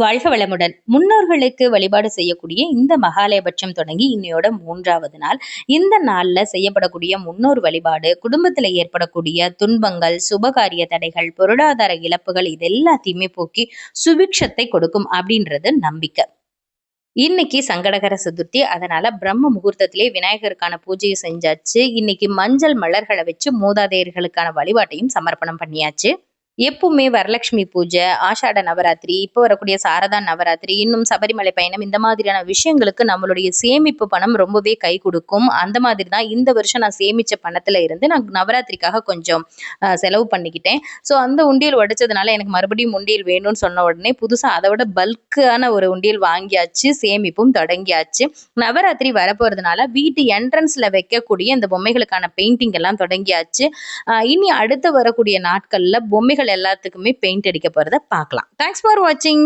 வாழ்க வளமுடன். முன்னோர்களுக்கு வழிபாடு செய்யக்கூடிய இந்த மகாலயபட்சம் தொடங்கி இன்னையோட மூன்றாவது நாள். இந்த நாளில் செய்யப்படக்கூடிய முன்னோர் வழிபாடு குடும்பத்தில் ஏற்படக்கூடிய துன்பங்கள் சுபகாரிய தடைகள் பொருளாதார இழப்புகள் இது எல்லாத்தையுமே போக்கி சுபிக்ஷத்தை கொடுக்கும் அப்படின்றது நம்பிக்கை. இன்னைக்கு சங்கடகர சதுர்த்தி அதனால பிரம்ம முகூர்த்தத்திலே விநாயகருக்கான பூஜையை செஞ்சாச்சு. இன்னைக்கு மஞ்சள் மலர்களை வச்சு மூதாதையர்களுக்கான வழிபாட்டையும் சமர்ப்பணம் பண்ணியாச்சு. எப்பவுமே வரலட்சுமி பூஜை ஆஷாட நவராத்திரி இப்போ வரக்கூடிய சாரதா நவராத்திரி இன்னும் சபரிமலை பயணம் இந்த மாதிரியான விஷயங்களுக்கு நம்மளுடைய சேமிப்பு பணம் ரொம்பவே கை கொடுக்கும். அந்த மாதிரி தான் இந்த வருஷம் நான் சேமிச்ச பணத்துல இருந்து நான் நவராத்திரிக்காக கொஞ்சம் செலவு பண்ணிக்கிட்டேன். ஸோ அந்த உண்டியல் உடைச்சதுனால எனக்கு மறுபடியும் உண்டியல் வேணும்னு சொன்ன உடனே புதுசாக அதை விட பல்கான ஒரு உண்டியல் வாங்கியாச்சு சேமிப்பும் தொடங்கியாச்சு. நவராத்திரி வரப்போறதுனால வீட்டு என்ட்ரன்ஸ்ல வைக்கக்கூடிய இந்த பொம்மைகளுக்கான பெயிண்டிங் எல்லாம் தொடங்கியாச்சு. இனி அடுத்து வரக்கூடிய நாட்கள்ல பொம்மைகள் எல்லாத்துக்குமே பெயிண்ட் அடிக்க போகிறத பார்க்கலாம். தேங்க்ஸ் ஃபார் வாட்சிங்